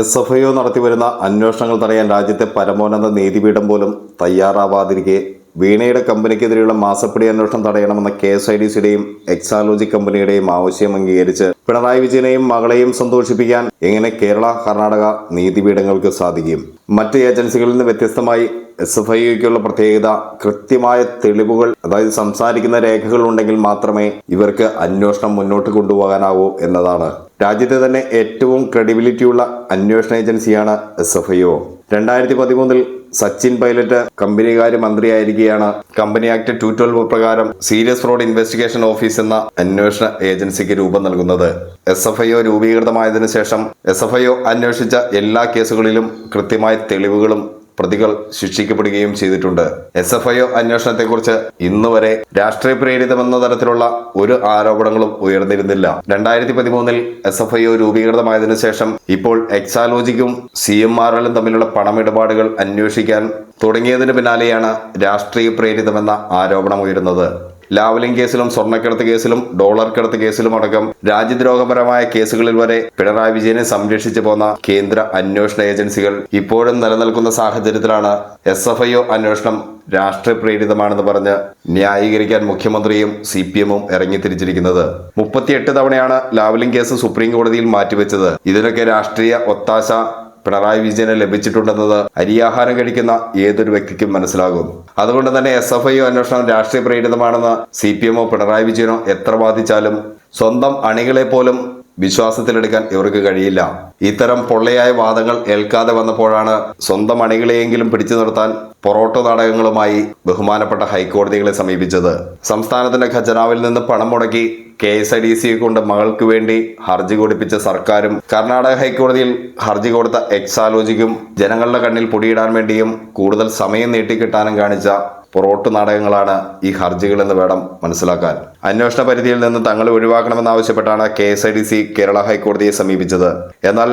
S F I O നടത്തിവരുന്ന അന്വേഷണങ്ങൾ തടയാൻ രാജ്യത്തെ പരമോന്നത നീതിപീഠം പോലും തയ്യാറാവാതിരിക്കെ വീണയുടെ കമ്പനിക്കെതിരെയുള്ള മാസപ്പടി അന്വേഷണം തടയണമെന്ന കെ എസ് ഐ ഡി സിയുടെയും എക്സാലോജി കമ്പനിയുടെയും ആവശ്യം അംഗീകരിച്ച് പിണറായി വിജയനെയും മകളെയും സന്തോഷിപ്പിക്കാൻ എങ്ങനെ കേരള കർണാടക നീതിപീഠങ്ങൾക്ക് സാധിക്കും? മറ്റ് ഏജൻസികളിൽ നിന്ന് വ്യത്യസ്തമായി എസ് എഫ് ഐക്കുള്ള പ്രത്യേകത കൃത്യമായ തെളിവുകൾ അതായത് സംസാരിക്കുന്ന രേഖകൾ ഉണ്ടെങ്കിൽ മാത്രമേ ഇവർക്ക് അന്വേഷണം മുന്നോട്ട് കൊണ്ടുപോകാനാവൂ എന്നതാണ്. രാജ്യത്തെ തന്നെ ഏറ്റവും ക്രെഡിബിലിറ്റിയുള്ള അന്വേഷണ ഏജൻസിയാണ് എസ് എഫ് ഐ ഒ. രണ്ടായിരത്തി പതിമൂന്നിൽ സച്ചിൻ പൈലറ്റ് കമ്പനികാര്യ മന്ത്രിയായിരിക്കെയാണ് കമ്പനി ആക്ട് ടു ട്വൽവ് പ്രകാരം സീരിയസ് ഫ്രോഡ് ഇൻവെസ്റ്റിഗേഷൻ ഓഫീസ് എന്ന അന്വേഷണ ഏജൻസിക്ക് രൂപം നൽകുന്നത്. എസ് എഫ് ഐ ഒ രൂപീകൃതമായതിനു ശേഷം എസ് എഫ് ഐ ഒ അന്വേഷിച്ച എല്ലാ കേസുകളിലും കൃത്യമായ തെളിവുകളും പ്രതികൾ ശിക്ഷിക്കപ്പെടുകയും ചെയ്തിട്ടുണ്ട്. എസ് എഫ് ഐ ഒ അന്വേഷണത്തെക്കുറിച്ച് ഇന്ന് വരെ രാഷ്ട്രീയ പ്രേരിതമെന്ന തരത്തിലുള്ള ഒരു ആരോപണങ്ങളും ഉയർന്നിരുന്നില്ല. രണ്ടായിരത്തി പതിമൂന്നിൽ എസ് എഫ് ഐ ഒ രൂപീകൃതമായതിനു ശേഷം ഇപ്പോൾ എക്സാലോജിക്കും സി എം ആർ എല്ലും തമ്മിലുള്ള പണമിടപാടുകൾ അന്വേഷിക്കാൻ തുടങ്ങിയതിന് പിന്നാലെയാണ് രാഷ്ട്രീയ പ്രേരിതമെന്ന ആരോപണം ഉയരുന്നത്. ലാവലിംഗ് കേസിലും സ്വർണക്കടത്ത് കേസിലും ഡോളർ കടത്ത് കേസിലും അടക്കം രാജ്യദ്രോഹപരമായ കേസുകളിൽ വരെ പിണറായി വിജയനെ സംരക്ഷിച്ചു പോന്ന കേന്ദ്ര അന്വേഷണ ഏജൻസികൾ ഇപ്പോഴും നിലനിൽക്കുന്ന സാഹചര്യത്തിലാണ് എസ് എഫ് ഐ ഒ അന്വേഷണം രാഷ്ട്രീയ പ്രേരിതമാണെന്ന് പറഞ്ഞ് ന്യായീകരിക്കാൻ മുഖ്യമന്ത്രിയും സി പി എമ്മും ഇറങ്ങിത്തിരിച്ചിരിക്കുന്നത്. മുപ്പത്തിയെട്ട് തവണയാണ് ലാവലിംഗ് കേസ് സുപ്രീം കോടതിയിൽ മാറ്റിവെച്ചത്. ഇതിനൊക്കെ രാഷ്ട്രീയ ഒത്താശ പിണറായി വിജയന് ലഭിച്ചിട്ടുണ്ടെന്നത് അരിയാഹാരം കഴിക്കുന്ന ഏതൊരു വ്യക്തിക്കും മനസ്സിലാകും. അതുകൊണ്ട് തന്നെ എസ് എഫ് ഐ അന്വേഷണം രാഷ്ട്രീയ പ്രേരിതമാണെന്ന് സി പി എമ്മോ പിണറായി വിജയനോ എത്ര വാദിച്ചാലും സ്വന്തം അണികളെ പോലും വിശ്വാസത്തിലെടുക്കാൻ ഇവർക്ക് കഴിയില്ല. ഇത്തരം പൊള്ളയായ വാദങ്ങൾ ഏൽക്കാതെ വന്നപ്പോഴാണ് സ്വന്തം അണികളെയെങ്കിലും പിടിച്ചു നിർത്താൻ പൊറോട്ടോ നാടകങ്ങളുമായി ബഹുമാനപ്പെട്ട ഹൈക്കോടതികളെ സമീപിച്ചത്. സംസ്ഥാനത്തിന്റെ ഖജനാവിൽ നിന്ന് പണം മുടക്കി K S I D C കൊണ്ട് മകൾക്ക് വേണ്ടി ഹർജി കൊടുപ്പിച്ച സർക്കാരും കർണാടക ഹൈക്കോടതിയിൽ ഹർജി കൊടുത്ത എക്സാലോജിക്കും ജനങ്ങളുടെ കണ്ണിൽ പൊടിയിടാൻ വേണ്ടിയും കൂടുതൽ സമയം നീട്ടിക്കിട്ടാനും കാണിച്ച പൊറോട്ട് നാടകങ്ങളാണ് ഈ ഹർജികൾ എന്ന് വേണം മനസ്സിലാക്കാൻ. അന്വേഷണ പരിധിയിൽ നിന്ന് തങ്ങൾ ഒഴിവാക്കണമെന്നാവശ്യപ്പെട്ടാണ് K S I D C Kerala ഹൈക്കോടതിയെ സമീപിച്ചത്. എന്നാൽ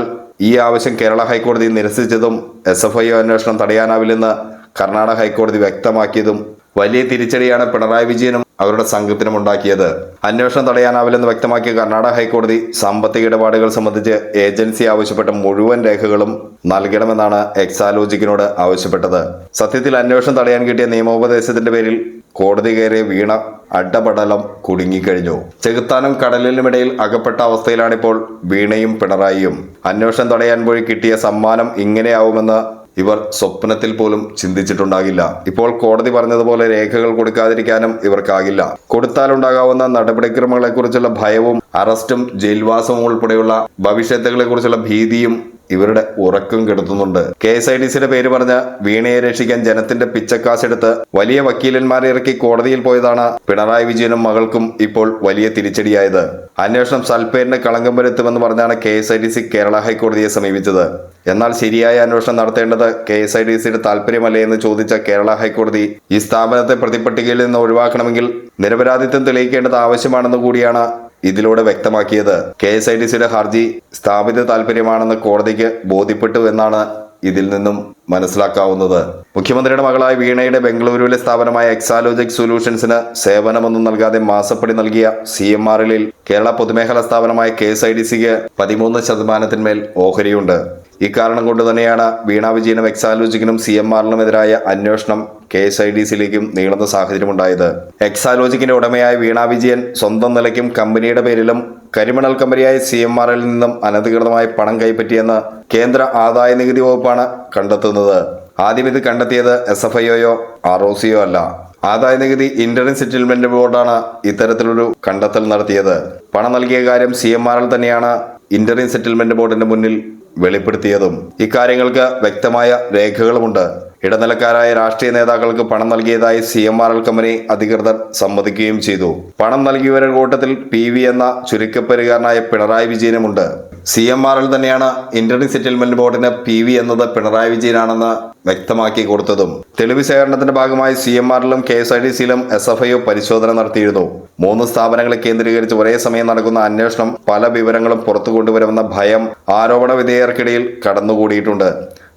ഈ ആവശ്യം കേരള ഹൈക്കോടതി നിരസിച്ചതും എസ് എഫ് ഐ അന്വേഷണം തടയാനാവില്ലെന്ന് കർണാടക ഹൈക്കോടതി വ്യക്തമാക്കിയതും വലിയ തിരിച്ചടിയാണ് പിണറായി വിജയനും അവരുടെ സംഘത്തിനും ഉണ്ടാക്കിയത്. അന്വേഷണം തടയാനാവില്ലെന്ന് വ്യക്തമാക്കിയ കർണാടക ഹൈക്കോടതി സാമ്പത്തിക ഇടപാടുകൾ സംബന്ധിച്ച് ഏജൻസി ആവശ്യപ്പെട്ട മുഴുവൻ രേഖകളും നൽകണമെന്നാണ് എക്സാലോജിക്കിനോട് ആവശ്യപ്പെട്ടത്. സത്യത്തിൽ അന്വേഷണം തടയാൻ കിട്ടിയ നിയമോപദേശത്തിന്റെ പേരിൽ കോടതി കയറിയ വീണ അഡപടലം കുടുങ്ങിക്കഴിഞ്ഞു. ചെകുത്താനും കടലിനുമിടയിൽ അകപ്പെട്ട അവസ്ഥയിലാണിപ്പോൾ വീണയും പിണറായിയും. അന്വേഷണം തടയാൻ പോയി കിട്ടിയ സമ്മാനം ഇങ്ങനെയാവുമെന്ന് ഇവർ സ്വപ്നത്തിൽ പോലും ചിന്തിച്ചിട്ടുണ്ടാകില്ല. ഇപ്പോൾ കോടതി പറഞ്ഞതുപോലെ രേഖകൾ കൊടുക്കാതിരിക്കാനും ഇവർക്കാകില്ല. കൊടുത്താലുണ്ടാകാവുന്ന നടപടിക്രമങ്ങളെക്കുറിച്ചുള്ള ഭയവും അറസ്റ്റും ജയിൽവാസവും ഉൾപ്പെടെയുള്ള ഭവിഷ്യത്തുകളെക്കുറിച്ചുള്ള ഭീതിയും ഇവരുടെ ഉറക്കം കെടുത്തുന്നുണ്ട്. കെ എസ് ഐ ഡി സിയുടെ പേര് പറഞ്ഞ വീണയെ രക്ഷിക്കാൻ ജനത്തിന്റെ പിച്ചക്കാശെടുത്ത് വലിയ വക്കീലന്മാരെ ഇറക്കി കോടതിയിൽ പോയതാണ് പിണറായി വിജയനും മകൾക്കും ഇപ്പോൾ വലിയ തിരിച്ചടിയായത്. അന്വേഷണം സൽപ്പേരിന് കളങ്കം വരുത്തുമെന്ന് പറഞ്ഞാണ് K S I D C Kerala ഹൈക്കോടതിയെ സമീപിച്ചത്. എന്നാൽ ശരിയായ അന്വേഷണം നടത്തേണ്ടത് കെ എസ് ഐ ഡി സിയുടെ താല്പര്യമല്ലേ എന്ന് ചോദിച്ച കേരള ഹൈക്കോടതി ഈ സ്ഥാപനത്തെ പ്രതിപട്ടികയിൽ നിന്ന് ഒഴിവാക്കണമെങ്കിൽ നിരപരാധിത്വം തെളിയിക്കേണ്ടത് ആവശ്യമാണെന്ന് കൂടിയാണ് ഇതിലൂടെ വ്യക്തമാക്കിയത് കെ എസ് ഐ ഡി സിയുടെ ഹർജി സ്ഥാപിത താല്പര്യമാണെന്ന് കോടതിക്ക് ബോധ്യപ്പെട്ടു എന്നാണ് ഇതിൽ നിന്നും മനസ്സിലാക്കാവുന്നത്. മുഖ്യമന്ത്രിയുടെ മകളായ വീണയുടെ ബംഗളൂരുവിലെ സ്ഥാപനമായ എക്സാലോജിക് സൊല്യൂഷൻസിന് സേവനമൊന്നും നൽകാതെ മാസപ്പടി നൽകിയ സി എം ആറിലിൽ കേരള പൊതുമേഖലാ സ്ഥാപനമായ കെ എസ് ഐ ഡി സിക്ക് പതിമൂന്ന് ശതമാനത്തിന്മേൽ ഓഹരിയുണ്ട്. ഇക്കാരണം കൊണ്ട് തന്നെയാണ് വീണ വിജയനും എക്സാലോജിക്കിനും സി എം ആറിനുമെതിരായ അന്വേഷണം കെ എസ് ഐ ഡി സിയിലേക്കും നീളുന്ന സാഹചര്യമുണ്ടായത്. എക്സാലോജിക്കിന്റെ ഉടമയായ വീണ വിജയൻ സ്വന്തം നിലയ്ക്കും കമ്പനിയുടെ പേരിലും കരിമണൽ കമ്പനിയായ സി എം ആറിൽ നിന്നും അനധികൃതമായി പണം കൈപ്പറ്റിയെന്ന് കേന്ദ്ര ആദായ നികുതി വകുപ്പാണ് കണ്ടെത്തുന്നത്. ആദ്യം ഇത് കണ്ടെത്തിയത് എസ് എഫ് ഐഒയോ ആർ ഒ സിയോ അല്ല. ആദായ നികുതി ഇന്റർനെറ്റ് സെറ്റിൽമെന്റ് ബോർഡാണ് ഇത്തരത്തിലൊരു കണ്ടെത്തൽ നടത്തിയത്. പണം നൽകിയ കാര്യം സി എം ആറിൽ തന്നെയാണ് ഇന്റർനെറ്റ് സെറ്റിൽമെന്റ് ബോർഡിന്റെ മുന്നിൽ വെളിപ്പെടുത്തിയതും ഇക്കാര്യങ്ങൾക്ക് വ്യക്തമായ രേഖകളുമുണ്ട്. ഇടനിലക്കാരായ രാഷ്ട്രീയ നേതാക്കൾക്ക് പണം നൽകിയതായി C M R L company അധികൃതർ സമ്മതിക്കുകയും ചെയ്തു. പണം നൽകിയവരുടെ കൂട്ടത്തിൽ പി വി എന്ന ചുരുക്കപ്പേരുകാരനായ പിണറായി വിജയനുമുണ്ട്. സി എം ആറിൽ തന്നെയാണ് ഇന്റർനെറ്റ് സെറ്റിൽമെന്റ് ബോർഡിന് പി വി എന്നത് പിണറായി വിജയനാണെന്ന് വ്യക്തമാക്കി കൊടുത്തതും. തെളിവ് ശേഖരണത്തിന്റെ ഭാഗമായി സി എം ആറിലും കെ എസ് ഐ ഡി സിയിലും എസ് എഫ് ഐ പരിശോധന നടത്തിയിരുന്നു. മൂന്ന് സ്ഥാപനങ്ങളെ കേന്ദ്രീകരിച്ച് ഒരേ സമയം നടക്കുന്ന അന്വേഷണം പല വിവരങ്ങളും പുറത്തു കൊണ്ടുവരുമെന്ന ഭയം ആരോപണ വിധേയർക്കിടയിൽ കടന്നുകൂടിയിട്ടുണ്ട്.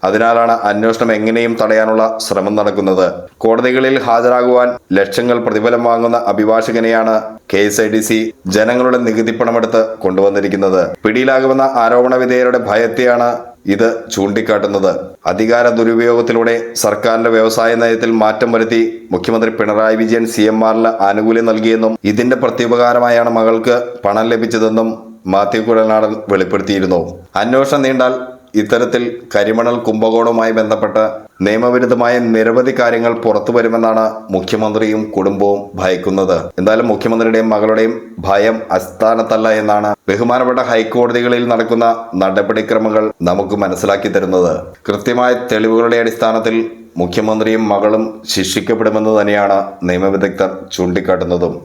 അതിനാലാണ് അന്വേഷണം എങ്ങനെയും തടയാനുള്ള ശ്രമം നടക്കുന്നത്. കോടതികളിൽ ഹാജരാകുവാൻ ലക്ഷങ്ങൾ പ്രതിഫലം വാങ്ങുന്ന അഭിഭാഷകനെയാണ് K S I D C ജനങ്ങളുടെ നികുതി പണമെടുത്ത് കൊണ്ടുവന്നിരിക്കുന്നത്. പിടിയിലാകുമെന്ന ആരോപണ വിധേയരുടെ ഭയത്തെയാണ് ഇത് ചൂണ്ടിക്കാട്ടുന്നത്. അധികാര ദുരുപയോഗത്തിലൂടെ സർക്കാരിന്റെ വ്യവസായ നയത്തിൽ മാറ്റം വരുത്തി മുഖ്യമന്ത്രി പിണറായി വിജയൻ സി എം ആറിന് ആനുകൂല്യം നൽകിയെന്നും ഇതിന്റെ പ്രത്യുപകാരമായാണ് മകൾക്ക് പണം ലഭിച്ചതെന്നും മാത്യു കുഴൽനാടൻ വെളിപ്പെടുത്തിയിരുന്നു. അന്വേഷണം നീണ്ടാൽ ഇത്തരത്തിൽ കരിമണൽ കുംഭകോണവുമായി ബന്ധപ്പെട്ട നിയമവിരുദ്ധമായ നിരവധി കാര്യങ്ങൾ പുറത്തു വരുമെന്നാണ് മുഖ്യമന്ത്രിയും കുടുംബവും ഭയക്കുന്നത്. എന്തായാലും മുഖ്യമന്ത്രിയുടെയും മകളുടെയും ഭയം അസ്ഥാനത്തല്ല എന്നാണ് ബഹുമാനപ്പെട്ട ഹൈക്കോടതികളിൽ നടക്കുന്ന നടപടിക്രമങ്ങൾ നമുക്ക് മനസ്സിലാക്കി തരുന്നത്. കൃത്യമായ തെളിവുകളുടെ അടിസ്ഥാനത്തിൽ മുഖ്യമന്ത്രിയും മകളും ശിക്ഷിക്കപ്പെടുമെന്ന് തന്നെയാണ് നിയമവിദഗ്ധർ ചൂണ്ടിക്കാട്ടുന്നതും.